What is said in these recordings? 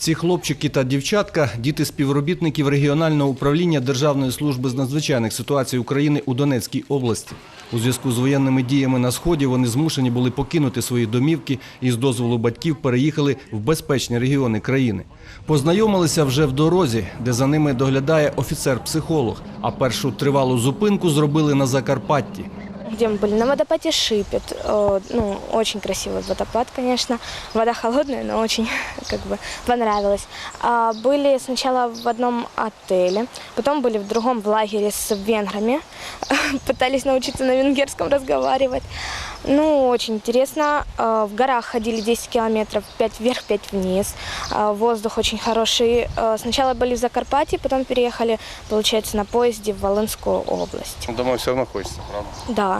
Ці хлопчики та дівчатка діти співробітників регіонального управління Державної служби з надзвичайних ситуацій України у Донецькій області. У зв'язку з воєнними діями на сході вони змушені були покинути свої домівки і з дозволу батьків переїхали в безпечні регіони країни. Познайомилися вже в дорозі, де за ними доглядає офіцер-психолог. А першу тривалу зупинку зробили на Закарпатті. Где мы были, на водопаде Шипет. Э, Ну, очень красивый водопад, конечно. Вода холодная, но очень как бы понравилось. А, Были сначала в одном отеле, потом были в другом в лагере с венграми. Пытались научиться на венгерском разговаривать. Ну, очень интересно. А, В горах ходили 10 километров, 5 вверх, 5 вниз. А, Воздух очень хороший. Сначала были в Закарпатье, потом переехали, получается, на поезде в Волынскую область. Дома все равно хочется, правда? Да,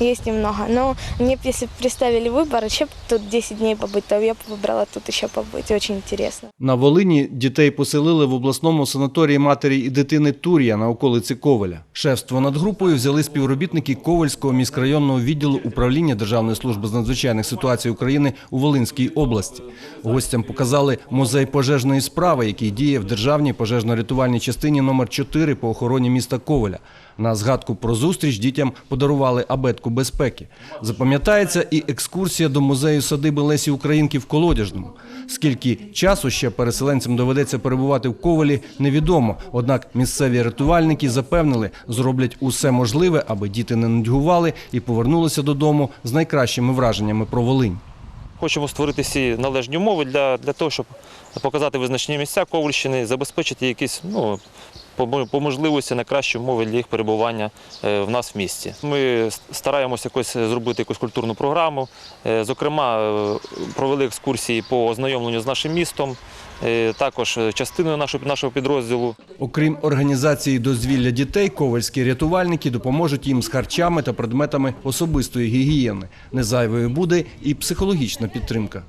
есть немного. Но мне б, если б представили выбор, еще б тут 10 дней побыть, то я бы выбрала тут еще побыть. Очень интересно. На Волині дітей поселили в обласному санаторії матері і дитини Тур'я на околиці Ковеля. Шефство над групою взяли співробітники Ковельського міськрайонного відділу управління Державної служби з надзвичайних ситуацій України у Волинській області. Гостям показали музей пожежної справи, який діє в державній пожежно-рятувальній частині номер 4 по охороні міста Ковеля. На згадку про зустріч дітям подарували абетку безпеки. Запам'ятається і екскурсія до музею садиби Лесі Українки в Колодяжному. Скільки часу ще переселенцям доведеться перебувати в Ковелі, невідомо. Однак місцеві рятувальники запевнили, зроблять усе можливе, аби діти не нудьгували і повернулися додому з найкращими враженнями про Волинь. Хочемо створити всі належні умови для, для того, щоб показати визначні місця Ковальщини, забезпечити якісь ну, по, мо- по можливості найкращі умови для їх перебування е, в нас в місті. Ми стараємося якось зробити якусь культурну програму. Е, Зокрема, е, провели екскурсії по ознайомленню з нашим містом, також частиною нашого підрозділу. Окрім організації дозвілля дітей, ковальські рятувальники допоможуть їм з харчами та предметами особистої гігієни. Незайвою буде і психологічна підтримка.